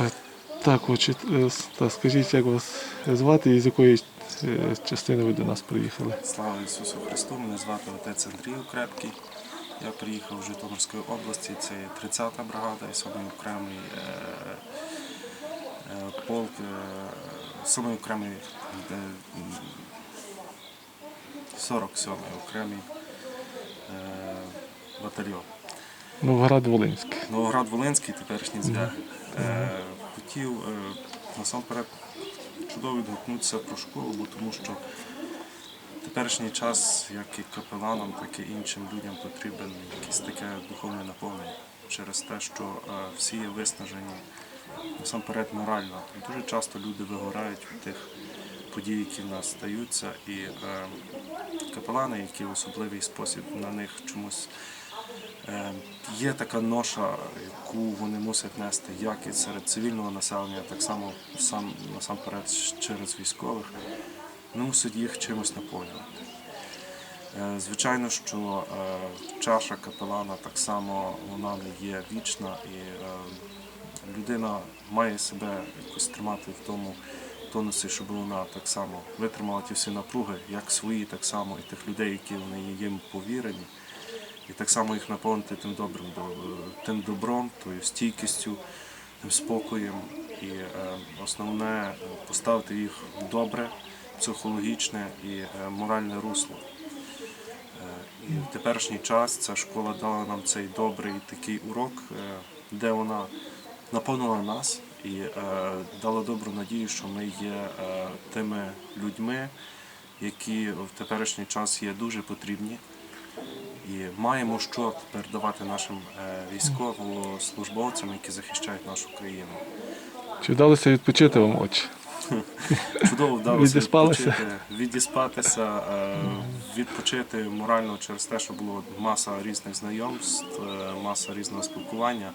Так, е, так, скажіть, як вас звати і з якої е, частини ви до нас приїхали? Слава Ісусу Христу! Мене звати отець Андрій Укрепкий. Я приїхав з Житомирської області, це 30-та бригада і самий окремий е, полк, самий окремий е, 47-й окремий батальйон. Новград Волинський. Новоград Волинський, теперішній зв'яг. Е, хотів е, насамперед чудово відгукнутися про школу, бо тому що теперішній час, як і капеланам, так і іншим людям потрібен якесь таке духовне наповнення через те, що е, всі є виснажені насамперед морально. Дуже часто люди вигорають від тих подій, які в нас стаються, і е, капелани, які в особливий спосіб на них чомусь Є така ноша, яку вони мусять нести як і серед цивільного населення, так само сам насамперед через військових. Вони мусять їх чимось наповнювати. Е, Звичайно, що е, чаша капелана так само вона не є вічна, і е, людина має себе якось тримати в тому тонусі, щоб вона так само витримала ті всі напруги, як свої, так само і тих людей, які вони їм повірені і так само їх наповнити тим добрим, до- тим добром, тою стійкістю, тим спокоєм. І е, основне е, поставити їх в добре, психологічне і е, моральне русло. І в теперішній час ця школа дала нам цей добрий такий урок, де вона наповнила нас і дала добру надію, що ми є тими людьми, які в теперішній час є дуже потрібні. І маємо що тепер давати нашим е, військовослужбовцям, які захищають нашу країну. Чи вдалося відпочити вам очі? Чудово вдалося відпочити, відіспатися, е, відпочити морально через те, що було маса різних знайомств, е, маса різного спілкування.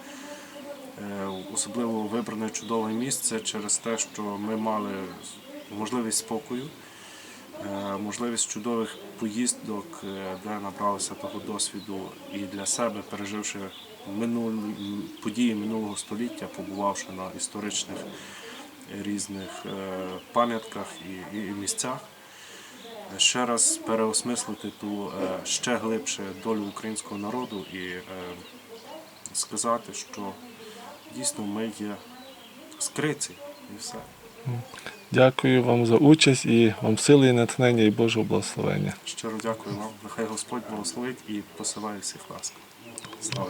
Особливо вибране чудове місце через те, що ми мали можливість спокою, можливість чудових поїздок, е, де набралися того досвіду і для себе, переживши минулі події минулого століття, побувавши на історичних різних е, пам'ятках і, місцях. Ще раз переосмислити ту е, ще глибше долю українського народу і е, сказати, що дійсно ми є скриці і все. Дякую вам за участь і вам сили і натхнення і Божого благословення. Щиро дякую вам. Нехай Господь благословить і посилає всіх вас. Слава!